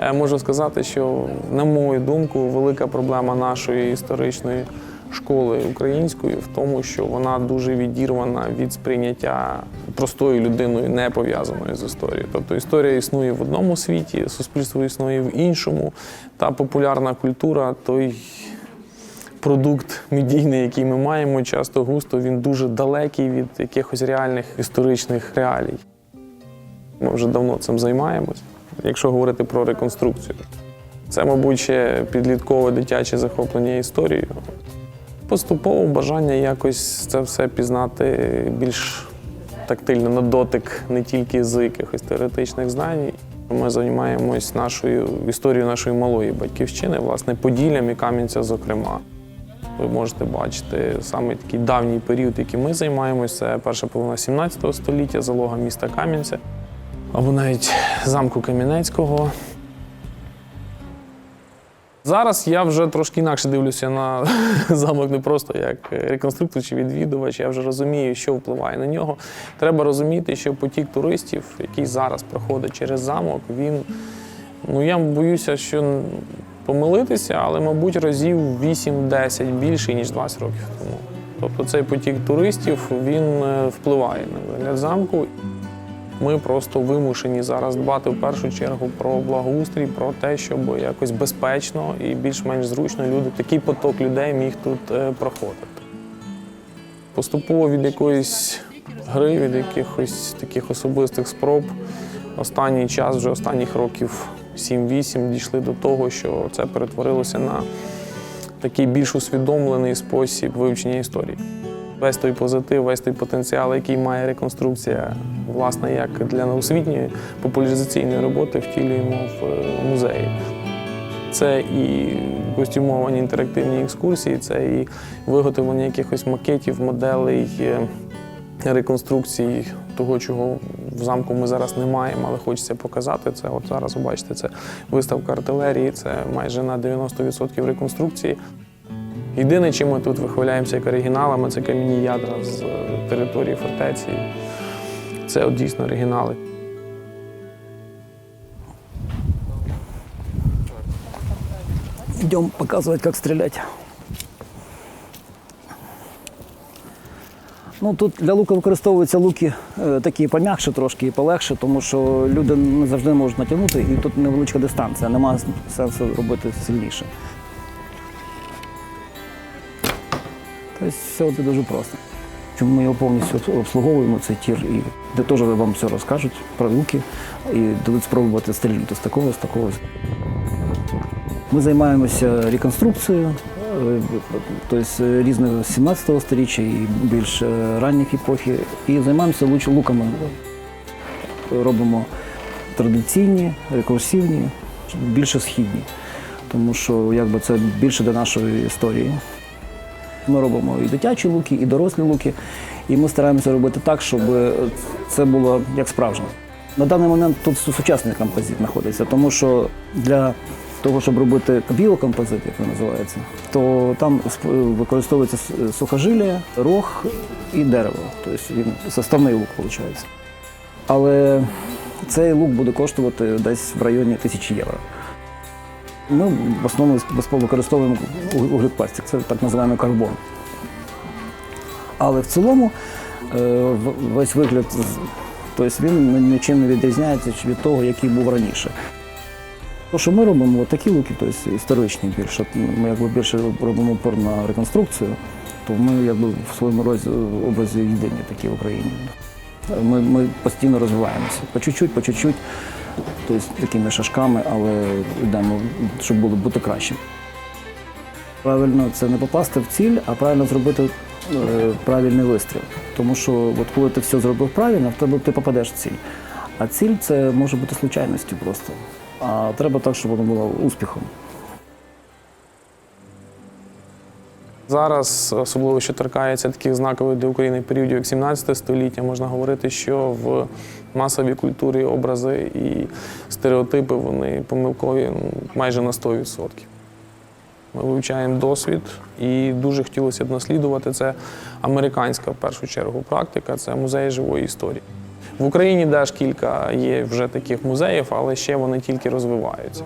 Я можу сказати, що, на мою думку, велика проблема нашої історичної школи української в тому, що вона дуже відірвана від сприйняття простою людиною, не пов'язаною з історією. Тобто історія існує в одному світі, суспільство існує в іншому. Та популярна культура, той продукт медійний, який ми маємо, часто густо він дуже далекий від якихось реальних історичних реалій. Ми вже давно цим займаємось, якщо говорити про реконструкцію. Це, мабуть, ще підліткове дитяче захоплення історією. Поступово бажання якось це все пізнати більш тактильно на дотик, не тільки з якихось теоретичних знань. Ми займаємось нашою історією нашої малої батьківщини, власне, Поділлям і Кам'янця, зокрема. Ви можете бачити саме такий давній період, яким ми займаємося, це перша половина 17 століття, залога міста Кам'янця, або навіть замку Кам'янецького. Зараз я вже трошки інакше дивлюся на замок не просто як реконструктор чи відвідувач. Я вже розумію, що впливає на нього. Треба розуміти, що потік туристів, який зараз проходить через замок, він ну я боюся, що помилитися, але, мабуть, разів 8-10 більше, ніж 20 років тому. Тобто цей потік туристів він е, впливає на вигляд замку. Ми просто вимушені зараз дбати в першу чергу про благоустрій, про те, щоб якось безпечно і більш-менш зручно люди, такий поток людей міг тут е, проходити. Поступово від якоїсь гри, від якихось таких особистих спроб, останній час, вже останніх років 7-8, дійшли до того, що це перетворилося на такий більш усвідомлений спосіб вивчення історії. Весь той позитив, весь той потенціал, який має реконструкція, власне, як для освітньої популяризаційної роботи, втілюємо в е, музеї. Це і костюмовані інтерактивні екскурсії, це і виготовлення якихось макетів, моделей, е, реконструкцій того, чого в замку ми зараз не маємо, але хочеться показати. Це от зараз бачите, це виставка артилерії, це майже на 90% реконструкції. Єдине, чим ми тут вихваляємося як оригіналами, це кам'яні ядра з е, території фортеці. Це от дійсно оригінали. Идем показывать, как стрелять. Ну, тут для лука використовуються луки е, такі пом'якше трошки і полегше, тому що люди не завжди можуть натягнути, і тут невеличка дистанція, немає сенсу робити сильніше. Тобто все це дуже просто. Чому ми його повністю обслуговуємо, цей тір, і де теж вам все розкажуть про луки і дадуть спробувати стрільнути з такого, з такого. Ми займаємося реконструкцією, тобто різного 17 століття і більш е, ранніх епохи. І займаємося луками. Робимо традиційні, рекурсивні, більше східні, тому що якби, це більше до нашої історії. Ми робимо і дитячі луки, і дорослі луки. І ми стараємося робити так, щоб це було як справжнє. На даний момент тут сучасний композит знаходиться, тому що для того, щоб робити біокомпозит, як він називається, то там використовується сухожилля, рог і дерево. Тобто він составний лук виходить. Але цей лук буде коштувати десь в районі тисячі євро. Ми в основному використовуємо уг- углепластик, це так називаємо карбон. Але в цілому е, весь вигляд, тобто він нічим не відрізняється від того, який був раніше. То, що ми робимо, такі луки, тобто історичні більше. Ми якби більше робимо упор на реконструкцію, то ми якби в своєму образі єдині такі в Україні. Ми, ми постійно розвиваємося. По чуть-чуть, по чуть-чуть, тобто такими шажками, але йдемо, щоб було бути кращим. Правильно це не попасти в ціль, а правильно зробити е, правильний вистріл. Тому що от коли ти все зробив правильно, в тебе ти попадеш в ціль. А ціль це може бути случайністю просто. А треба так, щоб воно було успіхом. Зараз, особливо що торкається таких знакових для України періодів, як 17 століття, можна говорити, що в масовій культурі образи і стереотипи вони помилкові ну, майже на 100%. Ми вивчаємо досвід, і дуже хотілося б наслідувати це американська в першу чергу практика, це музей живої історії. В Україні теж кілька є вже таких музеїв, але ще вони тільки розвиваються.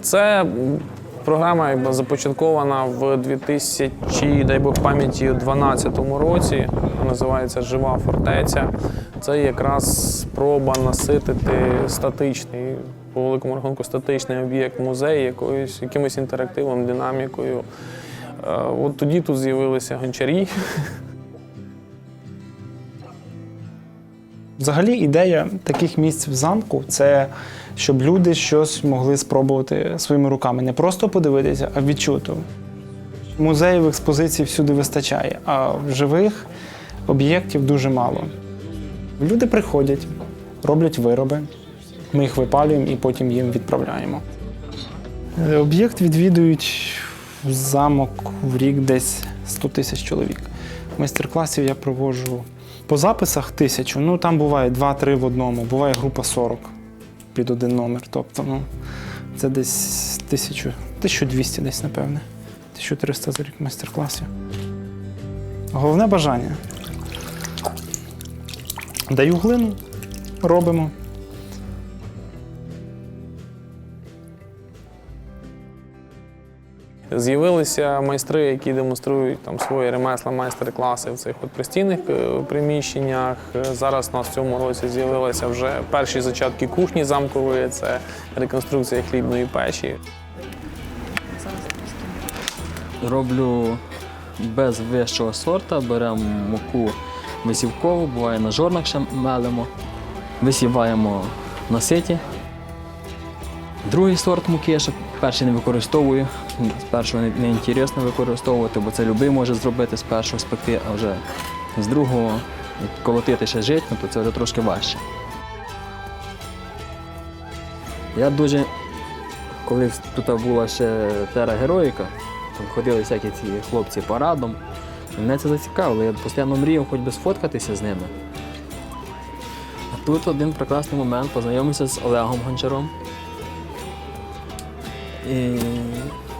Це програма якби, започаткована в 2000, дай Бог пам'яті, 2012 році. Називається Жива фортеця. Це якраз спроба наситити статичний, по великому рахунку, статичний об'єкт музею якоюсь, якимось інтерактивом, динамікою. Е, От тоді тут з'явилися гончарі. Взагалі, ідея таких місць в замку це щоб люди щось могли спробувати своїми руками. Не просто подивитися, а відчути. Музеїв експозицій всюди вистачає, а живих об'єктів дуже мало. Люди приходять, роблять вироби, ми їх випалюємо і потім їм відправляємо. Е, Об'єкт відвідують в замок в рік десь 100 тисяч чоловік. Майстер-класів я проводжу по записах тисячу, ну там буває 2-3 в одному, буває група 40 під один номер. Тобто, ну, це десь 1000, 1200 десь, напевне. 1300 за рік майстер-класів. Головне бажання. Даю глину, робимо. З'явилися майстри, які демонструють там свої ремесла, майстер-класи в цих от пристійних е, приміщеннях. Е, Зараз у нас в цьому році з'явилися вже перші зачатки кухні замкової, це реконструкція хлібної печі. Роблю без вищого сорта, беремо муку висівкову, буває на жорнах ще мелимо, висіваємо на ситі. Другий сорт муки, я ще перший не використовую. З першого не, інтересно використовувати, бо це любий може зробити з першого спекти, а вже з другого колотити ще житню, то це вже трошки важче. Я дуже, коли тут була ще тера героїка, там ходили всякі ці хлопці парадом. Мене це зацікавило. Я постійно мріяв хоч би сфоткатися з ними. А тут один прекрасний момент познайомився з Олегом Гончаром. І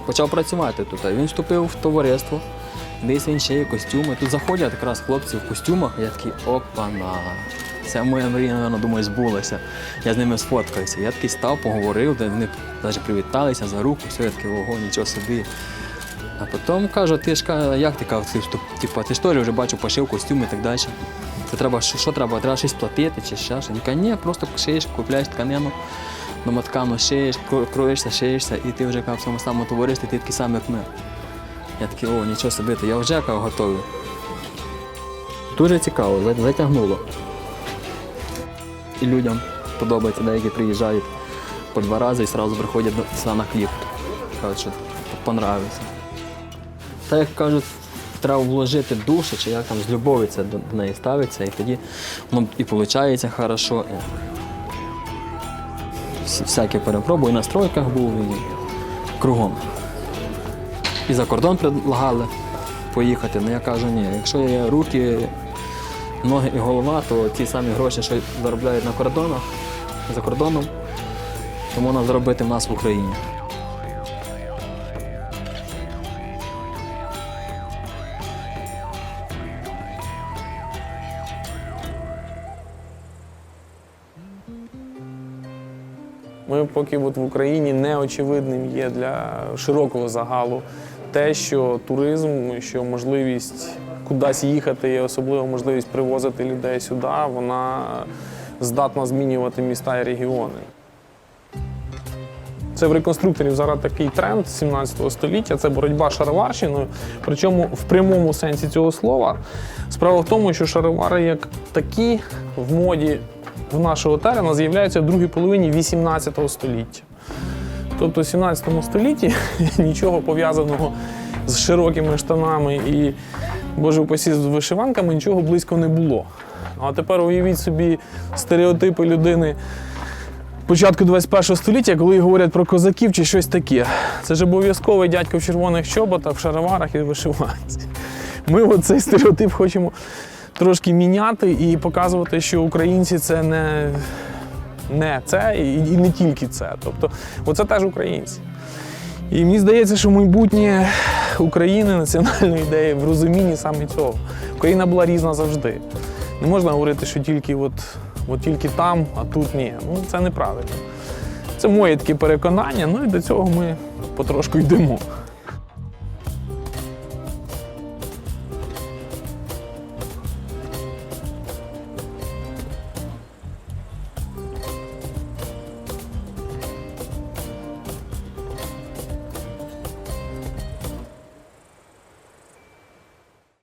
почав працювати тут. Він вступив в товариство, десь він ще є костюми. Тут заходять якраз хлопці в костюмах, я такий опана. Це моя мрія, напевно, думаю, збулася. Я з ними сфоткався. Я такий став, поговорив, вони навіть привіталися за руку, все, я такий, ого, нічого собі. А потім каже, ти ж як ти ж типу, ти ж вже бачив, пошив костюм і так далі. Це треба, що, що треба? Треба щось платити чи ще? Я кажу, ні, просто шиєш, купляєш тканину, домоткану шиєш, кро- кроєшся, шиєшся, і ти вже в цьому самому товаристві, ти такий самий, як ми. Я такий, о, нічого собі, я вже готовий. Дуже цікаво, затягнуло. І людям подобається, деякі приїжджають по два рази і одразу приходять сюди на хліб. Кажуть, що понравиться. Та як кажуть, треба вложити душу, чи як там з любові це до, неї ставиться, і тоді воно і виходить хорошо. Всяке перепробую, і на стройках був, і кругом. І за кордон предлагали поїхати. Ну я кажу, ні, якщо є руки, ноги і голова, то ті самі гроші, що заробляють на кордонах, за кордоном, то можна зробити в нас в Україні. Ми поки от в Україні неочевидним є для широкого загалу те, що туризм, що можливість кудись їхати, і особливо можливість привозити людей сюди, вона здатна змінювати міста і регіони. Це в реконструкторів зараз такий тренд 17 століття. Це боротьба шароварщиною. Причому в прямому сенсі цього слова. Справа в тому, що шаровари як такі в моді в нашого терена з'являються в другій половині 18 століття. Тобто в 17 столітті нічого пов'язаного з широкими штанами і, боже упасі, з вишиванками нічого близько не було. А тепер уявіть собі стереотипи людини початку 21 століття, коли говорять про козаків чи щось таке. Це ж обов'язковий дядько в червоних чоботах, в шароварах і вишиванці. Ми от цей стереотип хочемо трошки міняти і показувати, що українці це не, не це і, не тільки це. Тобто, оце теж українці. І мені здається, що майбутнє України, національної ідеї в розумінні саме цього. Україна була різна завжди. Не можна говорити, що тільки от от тільки там, а тут ні. Ну це неправильно. Це моє таке переконання, ну і до цього ми потрошку йдемо.